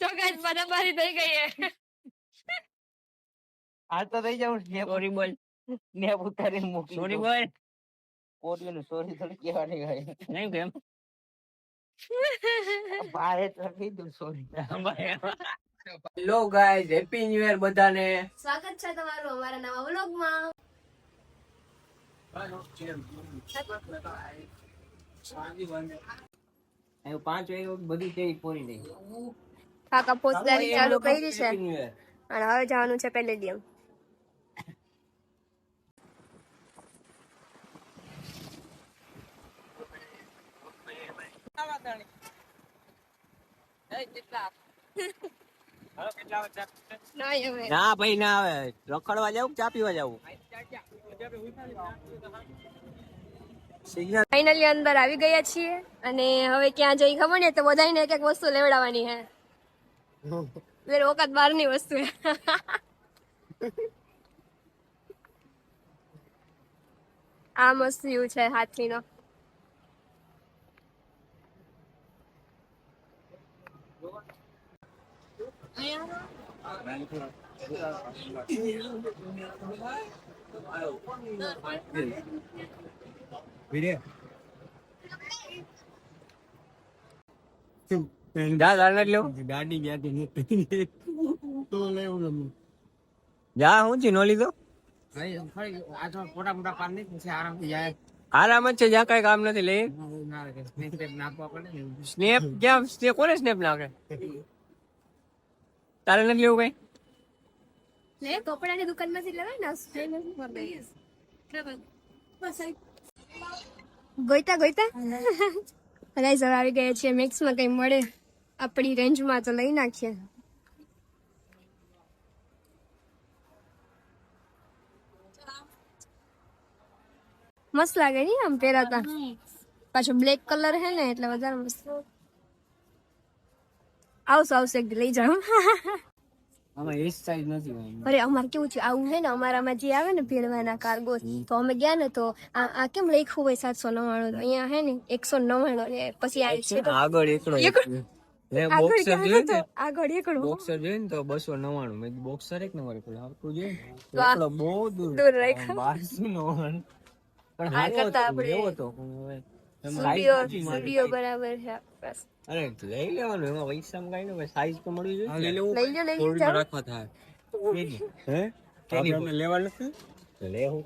તો ગાઈસ બરાબરી થઈ ગઈ હે. હાલ તો થઈ જાવ સ્નેપ સોરી બોલ. સ્નેપ ઉતારીને મોકલી સોરી બોલ. કોરિયન સોરી થોડી કહેવાની હોય. નહીં કેમ? ભારે તો કીધું sorry. Hello guys happy new year બધાને. સ્વાગત છે તમારું અમારા નવા વ્લોગમાં. અહીં પાંચ વાગે બધી કેવી પૂરી નહીં કાકા પોસ્ટદારી ચાલુ કરી છે. અને હવે જવાનું છે પેલે નહીં ના ભાઈ ના આવે રખડવા જાવ ચા પીવા જાવ ફાઇનલી અંદર આવી ગયા છીએ અને હવે ક્યાં જઈ ખબર ને તો બધાને એક એક વસ્તુ લેવડાવવાની હે. વેર વખત બહારની વસ્તુ હે. આ મસ્ત વ્યૂ છે હાથીનો. નો લેવું ગાડી ગયા તો લેવું જા હું ચી નો લીધો? આરામ જ છે જ્યાં કઈ કામ નથી લે. નાખવા પડે ને સ્નેપ? ક્યાં સ્નેપ કોને સ્નેપ નાખે? તારે નથી લેવું કઈ? લે કપડાની દુકાનમાંથી લેવાય ને ગોઈતા ગોઈતા? ગાઈસ હવે આવી ગયા છીએ મિક્સમાં કઈ મળે? આપણી રેન્જમાં તો લઈ નાખીએ. મસ્ત લાગે નહીં આમ પહેરાતા પાછો બ્લેક કલર હે ને એટલે વધારે મસ્ત. આવશે આવશે લઈ જાઉં. આમાં નથી અરે અમારે કેવું છે આવું છે ને અમારામાં જે આવે ને ભેળવાના કાર્ગો તો અમે ગયા ને તો આ કેમ લખ્યું હોય સાતસો નવ્વાણું અહીંયા હે ને એકસો નવ્વાણું ને પછી આવે છે આગળ એકડો એકડો. આગળ બોક્સર ક્યાં જોઈએ હતો? ને. આગળ એકડો. બોક્સર જોઈએ ને તો બસો નવ્વાણું. મેં બોક્સર એક નંબર પેલું જોઈએ બહુ દૂર. બારસો નવ્વાણું. પણ કરતા આપણે. સ્ટુડિયો બરાબર છે બસ. અરે લઈ લેવાનું એમાં પૈસા કઈ ને સાઈઝ તો મળી જોઈએ લઈ લેવું. લઈ લો લઈ લો રાખવા થાય. હે? કેની લેવા નથી? લેવું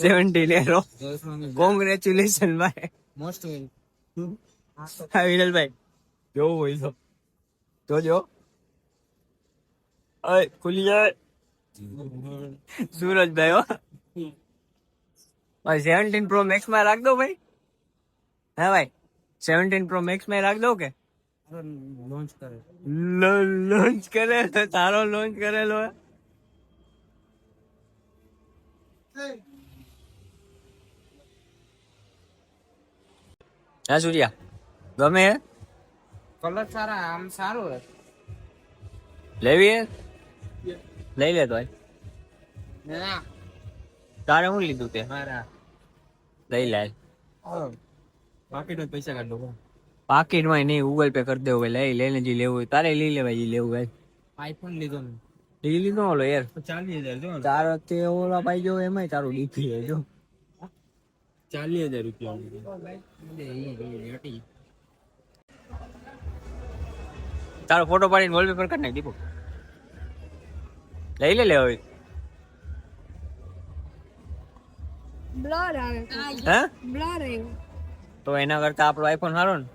સેવન્ટી લેરો કોંગ્રેચ્યુલેશન ભાઈ. મોસ્ટ હા વિરલભાઈ. જોવું હોય તો. જોજો અય ખુલી જાય. સુરજભાઈ હો. ભાઈ સેવન્ટીન પ્રો મેક્સમાં રાખ દો ભાઈ. હા ભાઈ સેવન્ટીન પ્રો મેક્સમાં રાખ દો કે? લોન્ચ કરે. લોન્ચ કરે તો તારો લોન્ચ કરેલો હા. સૂર્યા ગમે હે? કલર સારા આમ સારું હે. લેવી હે? લઈ લે તો ના. તારે શું લીધું તે? મારા. લઈ લે. બાકી પૈસા કાઢ દો પાકીટમાં નહીં ગૂગલ પે કરી દેવું ભાઈ. લઈ લઈને જે લેવું હોય તારે લઈ લેવાય જે લેવું ભાઈ આઈફોન લીધો ને. લઈ લીધો ઓલો યાર. ચાલીસ હજાર જો ચાર વખતે ઓલા ભાઈ જો એમાંય તારું ડીપી હે જો. ચાલીસ હજાર રૂપિયા તારો ફોટો પાડીને વોલપેપર કરી નાખ દીપો. લઈ લે લે હવે. બ્લર આવે. હે? બ્લર આવ્યું તો એના કરતા આપણો આઈફોન સારો ને?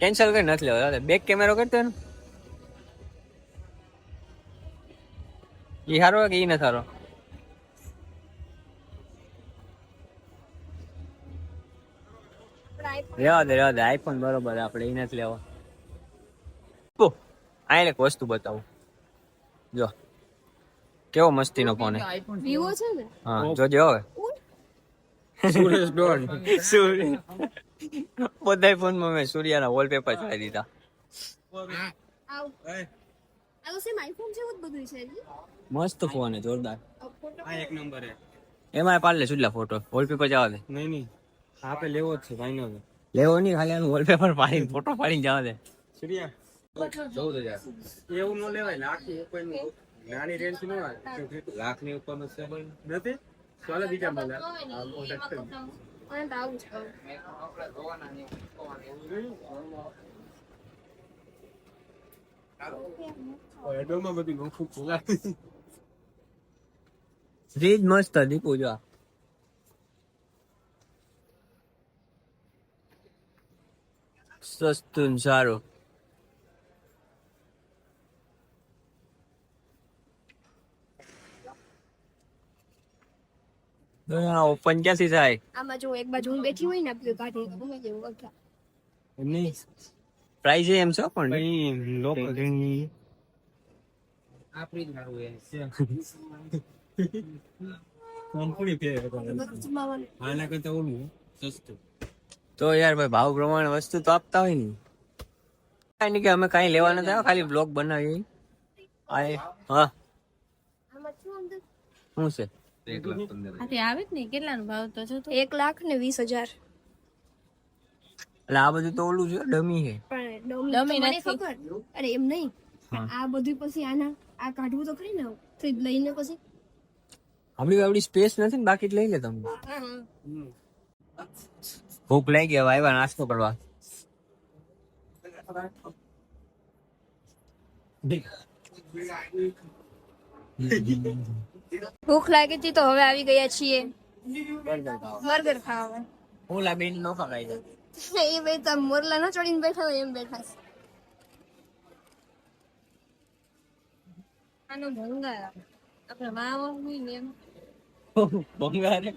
કેન્સલ કરી નથી લેવો બેક કેમેરો કરતો ને ઈ સારો કે ઈ નથી સારો? રેવા દે રેવા દે. આઈફોન બરોબર આપણે ઈ નથી લેવો. ઓ એક વસ્તુ બતાવું. જો. કેવો મસ્તીનો ફોન વિવો છે ને? હા જોજે હવે. સુરેશ ડોન બધા ફોનમાં મેં સૂર્યના વોલપેપર ચાલી દીધા. છે. મસ્ત ફોન હે જોરદાર. આ એક નંબર હે. એમાં પાડલે સુડલા ફોટો વોલપેપર જવા દે નહીં નહીં. આપે લેવો જ છે ભાઈ નો લેવો નહીં ખાલી આનું વોલપેપર પાડીને ફોટો પાડીને જવા દે સૂર્યા. ચૌદ હજાર. એવું ન લેવાય લાખ ઉપર નાની રેન્જ નો લાખની ઉપર નો છે નથી? ચાલો બીજા મળે મને તો આવું જ કહું. એડોમાં બધી નોખું ખોલાતી ફ્રીજ મસ્ત દીપુ પૂજા સસ્તું ને સારું. ઓપન ક્યાંથી થાય? આમાં જો એક બાજુ હું બેઠી હોય ને આપણે કાઢી ગમે જેવું અગા નહીં? પ્રાઇસ એમ છે પણ? ભાઈ લોકલ આ મારું એ કંપની ફેર આના કરતા ઓલું સસ્તું. તો યાર ભાઈ ભાવ પ્રમાણે વસ્તુ તો આપતા હોય ને. કાંઈ નહીં કે અમે કાંઈ લેવા નથી આવ્યા ખાલી બ્લોગ બનાવીએ. આ હા? શું છે? એક લાખ પંદર આ તે આવે જ ને કેટલાનો ભાવ તો જો તો? એક લાખ ને વીસ હજાર. એટલે આ બધું તો ઓલું છે ડમી છે. પણ ડમી ડમી તો મને નથી. ખબર. અરે એમ નહીં. આ બધું પછી આના આ કાઢવું તો ખરી ને ફ્રીજ લઈને પછી. આપણી આપણી સ્પેસ નથી ને બાકી લઈ લે તમે. ભૂખ લાગી હવે આવ્યા નાસ્તો કરવા. ભૂખ લાગી હતી તો હવે આવી ગયા છીએ. બર્ગર ખાવા. હું બેન નો ખાઈ જાય એ ભાઈ તો મોરલા ના ચડીને બેઠા હોય એમ બેઠા છે. આનો ભંગાર. આપણે વાવો હોય ને એમ. બંગારે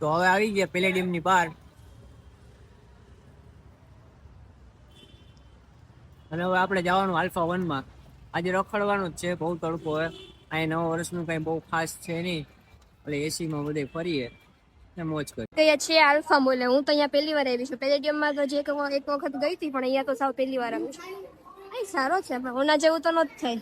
તો હવે આવી ગયા પેલેડિયમની બહાર અને હવે આપણે જવાનું આલ્ફા વનમાં આજે રખડવાનું જ છે, બહુ તડકો હોય. અહીં નવા વર્ષનું કઈ બહુ ખાસ છે નહીં. એટલે એસી માં બધે ફરીએ ને મોજ કરીએ. ગયા છીએ આલ્ફા મોલે હું તો અહીંયા પહેલી વાર આવી છું. પેલેડિયમમાં તો જે એક વ- એક વખત ગઈ હતી, પણ અહીંયા તો સાવ પહેલી વાર આવી છું. અહીં સારો છે, પણ ઓના જેવું તો નથી થાય.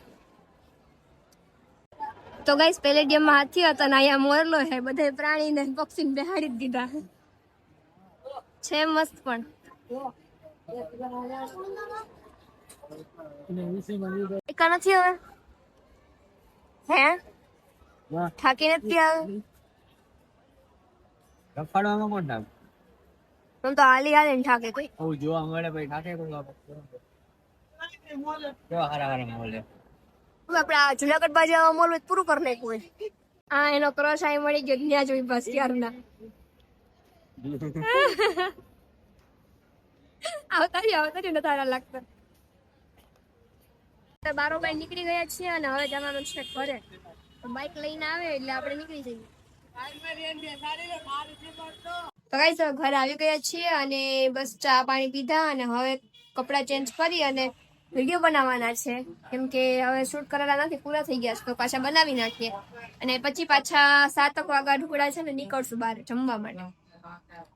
તો ગાઈસ પેલેડિયમમાં હાથી હતા ને અહીંયા મોરલો છે, બધે પ્રાણીને પક્ષીને બેહાડી જ દીધા છે મસ્ત પણ. એકા નથી હવે હે? થાકી નથી આવે? રખડવામાં કોણ થાય હું તો હાલી હાલી ને થાકે કોઈ. હું જોવા મળે ભાઈ ખાતે કોઈ કેવા હારા હારા હવે આપણે આ જુનાગઢ બાજુ આવા મોલ તો પૂરું કરી નાખ્યું હોય. આ એનો ક્રશ અહીં મળી ગયો ત્યાં જોઈ બસ ત્યારના આવતા આવતા નથી નતા લાગતા. તો ભાઈ નીકળી ગયા છીએ અને હવે જવાનું છે ઘરે. બાઇક લઈને આવે એટલે આપણે નીકળી જઈએ. તો કઈ સર ઘરે આવી ગયા છીએ અને બસ ચા પાણી પીધા અને હવે કપડાં ચેન્જ કરી અને વીડિયો બનાવવાના છે. કેમ કે હવે શૂટ કરેલા નથી, પૂરા થઈ ગયા છે, તો પાછા બનાવી નાખીએ. અને પછી પાછા સાતક વાગા ઢુકડા છે ને નીકળશું બહાર જમવા માટે.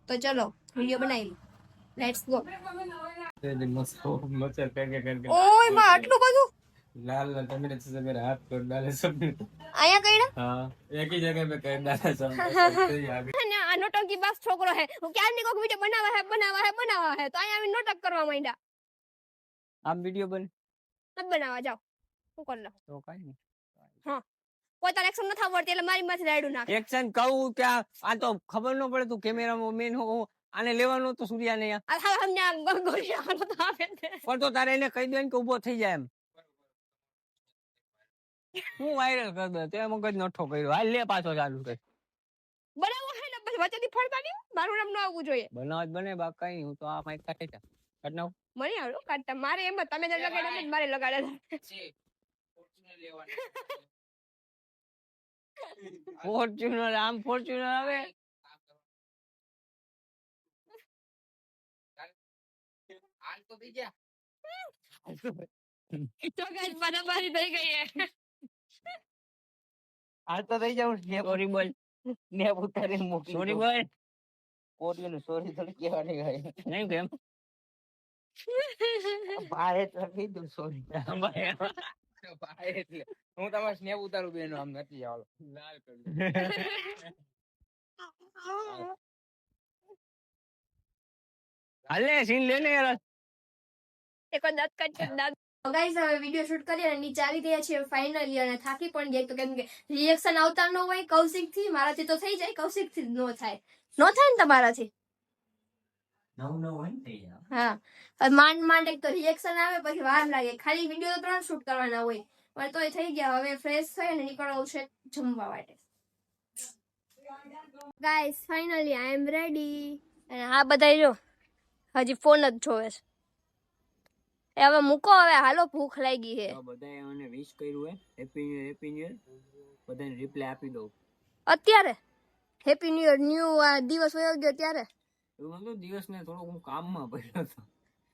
તો ચલો વીડિયો બનાવી લેટ્સ ગો ઓય માં આટલું બધું लाल लाल टमाटर से मेरा हाथ तोड़ डाले सब અહીંયા કઈડા हाँ एक ही जगह पे कर डाला सब ऐसे ही आगे અને આ નોટંકી બાસ છોકરો હે હું ક્યારની કોઈક વિડીયો બનાવવા હે બનાવવા હે બનાવવા હે તો અહીંયા આવીને નોટક કરવા માંડ્યા આમ વિડીયો બને નથી બનાવવા જાઓ હું કરી લઉં તો કઈ નહીં પોતાને એક્શન નથી આવડતી એટલે મારી માથે રાયડું નાખે એક્શન કહું ત્યાં આ તો ખબર ન પડે તું કેમેરામાં મેન હો આને લેવાનું તો સૂર્યા ને આ હવે અમને આ ગોળીઓ તો આવે છે. પણ તો તારે એને કહી દે કે ઊભો થઈ જાય એમ. હું વાયરલ કરી દઉં તે મગજ નઠો કર્યો. હાલ લે પાછો ચાલુ કર. બનાવો હે ને પછી વચ્ચેથી ફરતા નહીં મારું નામ ન આવવું જોઈએ. બનાવ જ બને બા કઈ હું તો આ માઈક કાઢે છે. કાઢ નાખ. મને આવડું કાઢતા મારે એમ તમે જે લગાડ્યા ને જ મારે લગાડ્યા ફોર્ચ્યુનર આમ ફોર્ચ્યુનર આવે? તો ગાઈસ બરાબરી થઈ ગઈ હે. હાલ તો થઈ જાવ સોરી બોલ. ને ઉતારી મોકલી સોરી બોલ. કોરિયન સોરી થોડી કહેવાની ગઈ નહીં કેમ? ભાઈ એટલે કીધું સોરી ભાઈ એટલે. હું તમારે સ્નેપ ઉતારું બેન આમ નથી લાલ હાલે સીન લે ને યાર. એક વાર દાંત કાઢી દાંત ગાઈઝ હવે વીડિયો શૂટ કરી અને નીચે આવી ગયા છીએ ફાઇનલી અને થાકી પણ ગયા. તો કેમ કે રિએક્શન આવતા ન હોય કૌશિકથી મારાથી તો થઈ જાય કૌશિકથી નો થાય. નો થાય ને તમારાથી? હા. માંડ માંડ એક તો રિએક્શન આવે પછી વાર લાગે. ખાલી વીડિયો ત્રણ શૂટ કરવાના હોય. પણ તોય થઈ ગયા. હવે ફ્રેશ થઈ અને નીકળવું છે જમવા માટે. Guys finally I am ready અને હા બધા જો હજી ફોન જ જોવે છે. એ હવે મૂકો હવે હાલો ભૂખ લાગી છે. બધાએ મને વિશ કર્યું હે. Happy new year happy new year બધાને રિપ્લાય આપી દઉં. અત્યારે? હેપી ન્યુ યર ન્યુ આ દિવસ વયો ગયો ત્યારે? એવું તો દિવસ ને થોડો હું કામમાં પડ્યો હતો.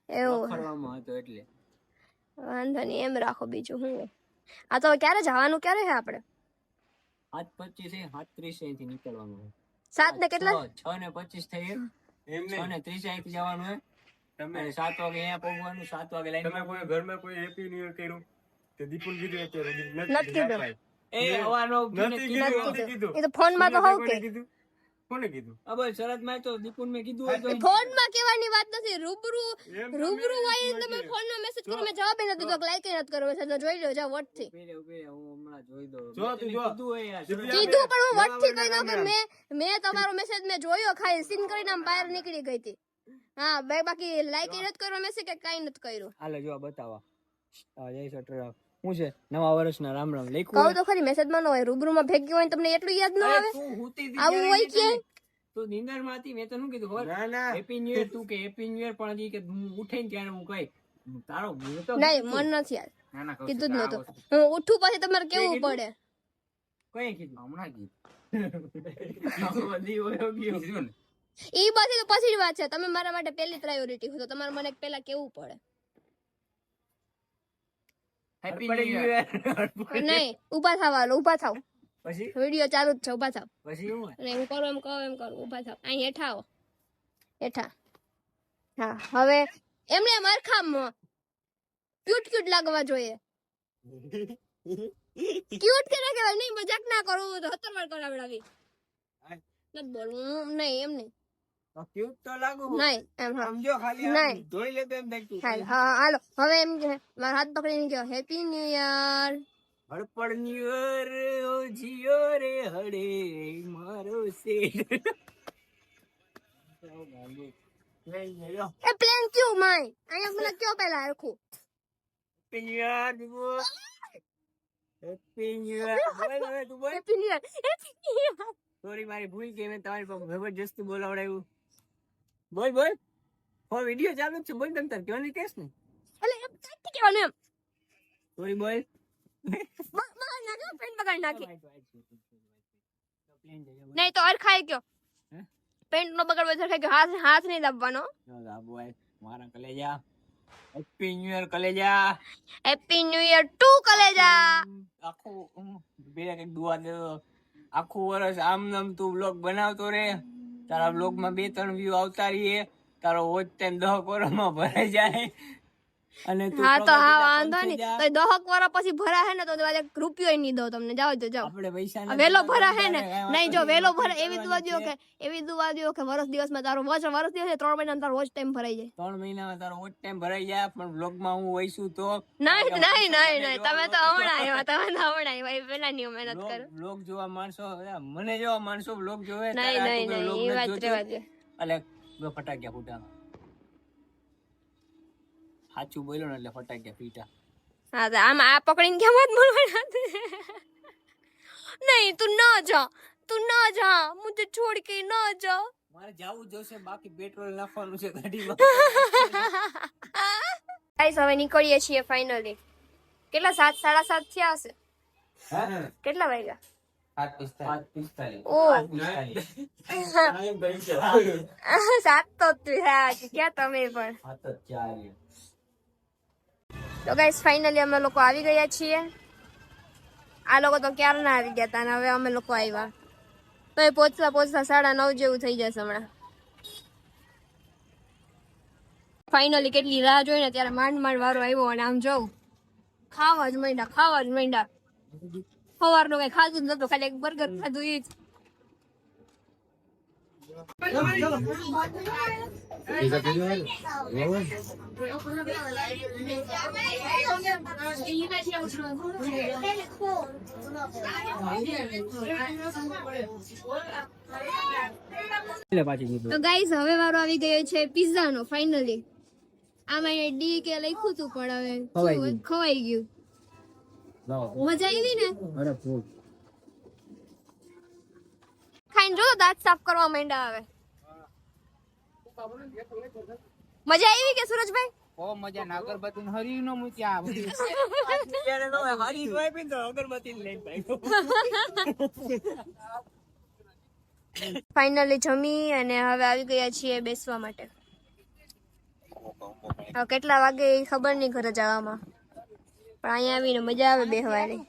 એવું. કરવામાં હતો એટલે. વાંધો નહીં એમ રાખો બીજું હું. આ તો ક્યારે જવાનું ક્યારે છે આપણે સાત પચીસ સાત ત્રીસ અહીંથી નીકળવાનું સાત ને કેટલા? છ છ ને પચીસ થઈ એમ છ ને ત્રીસ અહીંથી જવાનું હોય તમે સાત વાગે અહીંયા પહોંચવાનું સાત વાગે લાઈન તમે કોઈ ઘરમાં કોઈ હેપી ન્યુ યર કર્યું? તે દીપુલ કીધું અત્યારે નથી કીધું. એ હવાનો નથી કીધું. એ તો ફોનમાં તો હોવ કે. કીધું? કોને કીધું? અબે શરતમાં તો દીપુન મે કીધું હોય તો ફોનમાં કહેવાની વાત નથી. રૂબરૂ રૂબરૂ મેં હોય તમે ફોન ફોનમાં મેસેજ કરો. મેં જવાબ નથી દીધો લાઈક નથી કરો મેસેજ જોઈ લો જા વોટથી. ઊભી હું હમણાં જોઈ દઉં. જો તું જો. કીધું હોય યાર, કીધું પણ હું વોટથી કહી દઉં કે મે મેં મેં તમારો મેસેજ મેં જોયો ખાઈ સીન કરીને આમ બહાર નીકળી ગઈ હતી. હા બે બાકી લાઈક નથી કરો મેસેજ કે કાઈ નથી કર્યું. હાલે જો આ બતાવો. જય શટર શું છે? નવા વર્ષના રામ રામ લખ્યું કહું તો ખરી મેસેજમાં ન હોય રૂબરૂ માં ભેગી હોય તમને એટલું યાદ ન આવે? તું આવું હોય કે? તો નીંદરમાં મેં તો શું કીધું ખબર? ના ના. હેપી ન્યુ યર તું કે હેપી ન્યુ યર પણ કે હું ઉઠે ત્યારે હું કઈ તારો હું તો નહીં મન નથી યાર ના, ના, કીધું જ નતો હું ઉઠું પછી તમારે કેવું પડે? કઈ કીધું? હમણાં કીધું. ગયો. બધી તો પછી વાત છે. તમે મારા માટે પહેલી પ્રાયોરિટી હો તો તમારે મને પહેલા કેવું પડે? હેપી ન્યુ યર નહીં ઊભા થવા લો ઊભા થાવ. પછી? વિડિયો ચાલુ જ છે ઊભા થાવ. પછી હું નહીં હું કરું એમ કહું એમ કરું ઊભા થાવ. અહીં હેઠા આવો. હેઠા. હા હવે એમને મરખામ ક્યુટ ક્યુટ લાગવા જોઈએ. ક્યુટ કે ના કહેવાય નહીં મજાક ના કરો તો હતર વાર કરાવડાવી નથી બોલવું નહીં એમ નહીં. તો cute તો લાગુ હું. નહીં એમ હા સમજો ખાલી આમ નહીં. ધોઈ લેતો એમ થાય તું. હાલ હા હાલો હવે એમ કે મારા હાથ પકડીને કહો હેપી ન્યુ યર હડપડ New Year, ઓ જીયો રે હડે મારો શેઠ. એ પ્લેન ક્યું માય અહીંયા મને કયો પેલા હરખું Happy New Year, દીવો. Happy New Year. બોલ હવે તું બોલ. Happy new year happy new year Sorry, મારી ભૂલ કે મેં તમારી પાસે જબરજસ્તી બોલાવડાવ્યું બોલ બોલ. હો વીડિયો ચાલુ છે બોલ તમ તાર કહેવાની કેસ ને એટલે એમ કાંઈ કહેવાનું એમ. સોરી બોલ. બ- બહાર પેન બગાડ નાખી. નહીં તો અરખાઈ કયો હે? પેન્ટ નો બગાડવો છે કે હાથ હાથ નહીં દાબવાનો મારા કલેજા. હેપી ન્યુ યર કલેજા. હેપી ન્યુ યર ટુ કલેજા. આખું બે કંઈક દુઆ દે આખું વર્ષ આમ નામ તું બ્લોગ બનાવતો રે તારા બ્લોગમાં બે ત્રણ વ્યૂ આવતા રહીએ. તારો વોચ ટાઈમ દહ કરોડમાં ભરાઈ જાય. અને હા તો હા વાંધો નહીં. તો દોહક વાર પછી ભરા હે ને તો રૂપિયો નહીં દો તમને. જાઓ તો જાઓ. આપણે પૈસા વેલો ભરા હે ને. નહીં જો વેલો ભરા એવી દુવા દો કે એવી દુવા દો કે વર્ષ દિવસમાં તારો વર્ષ વર્ષ દિવસ ત્રણ મહિના તારો વોચ ટાઈમ ભરાઈ જાય. ત્રણ મહિનામાં તારો વોચ ટાઈમ ભરાઈ જાય પણ બ્લોગમાં હું હોઈશું તો નહીં નહીં નહીં નહીં. તમે તો હમણાં આવ્યા તમે તો હમણાં આવ્યા. એ પેલા ની મહેનત કરો. બ્લોગ જોવા માણસો મને જોવા માણસો બ્લોગ જોવે નહીં નહીં નહીં. એ વાત. રેવા દે એટલે ફટાક્યા ફૂટા સાચું બોલ્યો ને એટલે ફટાક્યા પીટા હા તો આમ આ પકડીને કેમ જ બોલવાના નહીં તું ન જા તું ન જા મુજે છોડ કે ન જા મારે જાવું જોશે બાકી પેટ્રોલ નાખવાનું છે ગાડીમાં ગાઈસ હવે નીકળીએ છીએ ફાઇનલી કેટલા સાત સાડા સાત થયા હશે કેટલા વાગ્યા સાત તો ક્યાં તમે પણ તો ગાઈસ ફાઇનલી અમે લોકો આવી ગયા છીએ. આ લોકો તો ક્યારના આવી ગયા હતા અને હવે અમે લોકો આવ્યા. તો એ પહોંચતા પહોંચતા સાડા નવ જેવું થઈ જશે હમણાં. ફાઇનલી કેટલી રાહ જોઈને ત્યારે માંડ માંડ વારો આવ્યો અને આમ જોઉં. ખાવા જ માંડ્યા, ખાવા જ માંડ્યા. સવારનું કઈ ખાધું જ નતું ખાલી એક બર્ગર ખાધું એ જ. તો ગાઈસ હવે વારો આવી ગયો છે પિઝા નો ફાઇનલી આમાં એ ડી કે લખ્યું તું પણ હવે ખવાઈ ગયું. મજા આવી ને? ખાઈને જો દાંત સાફ કરવા માંડ્યા હવે. મજા આવી કે સુરજભાઈ? બહુ મજા ના અગરબત્તી હરી નો મૂક્યા તો હરી નો આપી તો અગરબત્તી લઈને ફાઇનલી જમી અને હવે આવી ગયા છીએ બેસવા માટે. હવે કેટલા વાગે એ ખબર નહીં ઘરે જવામાં. પણ અહીંયા આવીને મજા આવે બેહવાની.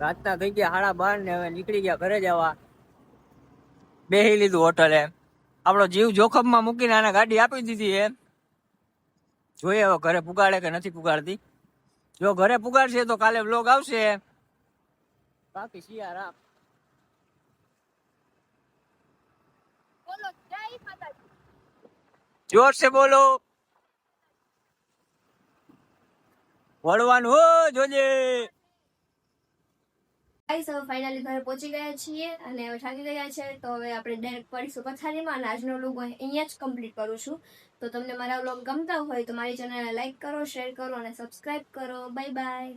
રાતના થઈ ગયા સાડા બાર ને હવે નીકળી ગયા ઘરે જવા બેહી લીધું હોટલે આપણો જીવ જોખમમાં મૂકીને આને ગાડી આપી દીધી એમ. જોઈએ હવે ઘરે પુગાડે કે નથી પુગાડતી. જો ઘરે પુગાડશે તો કાલે વ્લોગ આવશે બાકી શિયારામ જોર સે બોલો. વળવાનું હો જોજે. ગાઈસ, હવે ફાઇનલી ઘરે પહોંચી ગયા છીએ અને હવે થાકી ગયા છે, તો હવે આપણે ડાયરેક્ટ પડીશું પથારીમાં અને આજનો લોગ અહીંયા જ કમ્પ્લીટ કરું છું. તો તમને મારા વ્લોગ ગમતા હોય તો મારી ચેનલને લાઈક કરો શેર કરો અને સબસ્ક્રાઇબ કરો. Bye bye